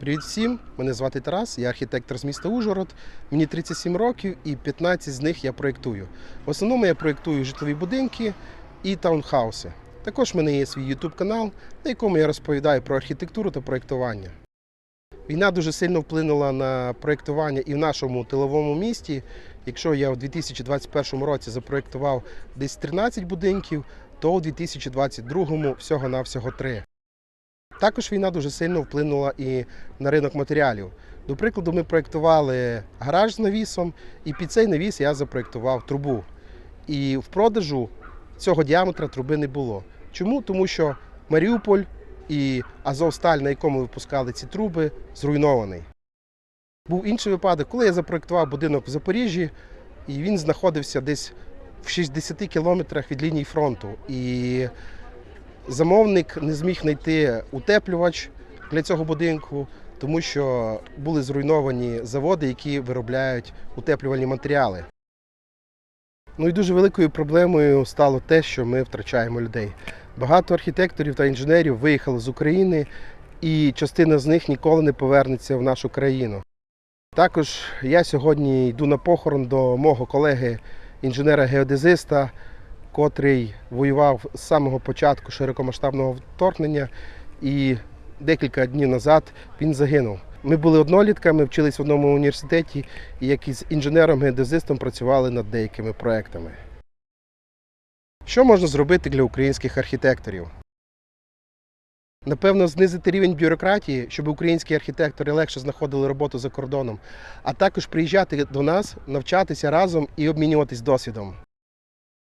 Привіт всім! Мене звати Тарас, я архітектор з міста Ужгород. Мені 37 років і 15 з них я проєктую. В основному я проєктую житлові будинки і таунхауси. Також в мене є свій YouTube канал, на якому я розповідаю про архітектуру та проєктування. Війна дуже сильно вплинула на проєктування і в нашому тиловому місті. Якщо я у 2021 році запроєктував десь 13 будинків, то у 2022 всього-навсього 3. Також війна дуже сильно вплинула і на ринок матеріалів. До прикладу, ми проєктували гараж з навісом, і під цей навіс я запроєктував трубу. І в продажу цього діаметра труби не було. Чому? Тому що Маріуполь і Азовсталь, на якому випускали ці труби, зруйнований. Був інший випадок, коли я запроєктував будинок в Запоріжжі, і він знаходився десь в 60 кілометрах від лінії фронту. І замовник не зміг знайти утеплювач для цього будинку, тому що були зруйновані заводи, які виробляють утеплювальні матеріали. Ну і дуже великою проблемою стало те, що ми втрачаємо людей. Багато архітекторів та інженерів виїхали з України, і частина з них ніколи не повернеться в нашу країну. Також я сьогодні йду на похорон до мого колеги інженера-геодезиста, котрий воював з самого початку широкомасштабного вторгнення, і декілька днів назад він загинув. Ми були однолітками, вчились в одному університеті, і як із інженером-геодезистом працювали над деякими проектами. Що можна зробити для українських архітекторів? Напевно, знизити рівень бюрократії, щоб українські архітектори легше знаходили роботу за кордоном, а також приїжджати до нас, навчатися разом і обмінюватись досвідом.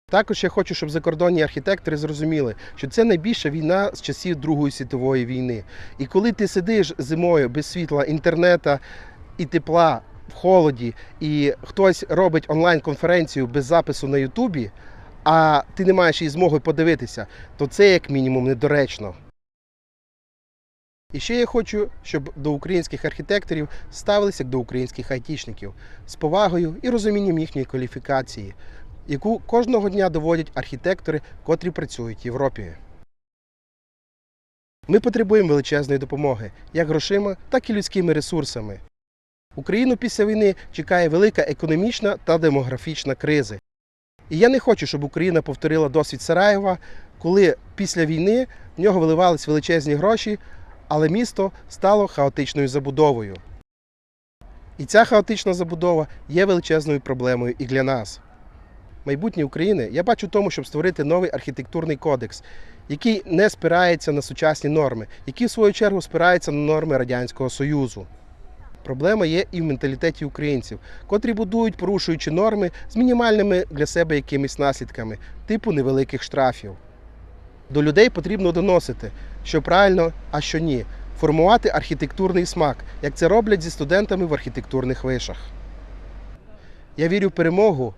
Також я хочу, щоб закордонні архітектори зрозуміли, що це найбільша війна з часів Другої світової війни. І коли ти сидиш зимою без світла, інтернета і тепла в холоді, і хтось робить онлайн-конференцію без запису на Ютубі, а ти не маєш її змоги подивитися, то це як мінімум недоречно. І ще я хочу, щоб до українських архітекторів ставилися як до українських айтішників з повагою і розумінням їхньої кваліфікації, яку кожного дня доводять архітектори, котрі працюють в Європі. Ми потребуємо величезної допомоги як грошима, так і людськими ресурсами. Україну після війни чекає велика економічна та демографічна кризи. І я не хочу, щоб Україна повторила досвід Сараєва, коли після війни в нього виливались величезні гроші, але місто стало хаотичною забудовою. І ця хаотична забудова є величезною проблемою і для нас. Майбутнє України я бачу в тому, щоб створити новий архітектурний кодекс, який не спирається на сучасні норми, які в свою чергу спираються на норми Радянського Союзу. Проблема є і в менталітеті українців, котрі будують, порушуючи норми з мінімальними для себе якимись наслідками, типу невеликих штрафів. До людей потрібно доносити, що правильно, а що ні, формувати архітектурний смак, як це роблять зі студентами в архітектурних вишах. Я вірю в перемогу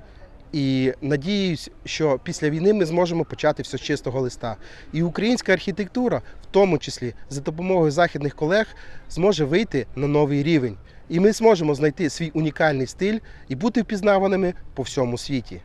і надіюсь, що після війни ми зможемо почати все з чистого листа. І українська архітектура, в тому числі за допомогою західних колег, зможе вийти на новий рівень. І ми зможемо знайти свій унікальний стиль і бути впізнаваними по всьому світі.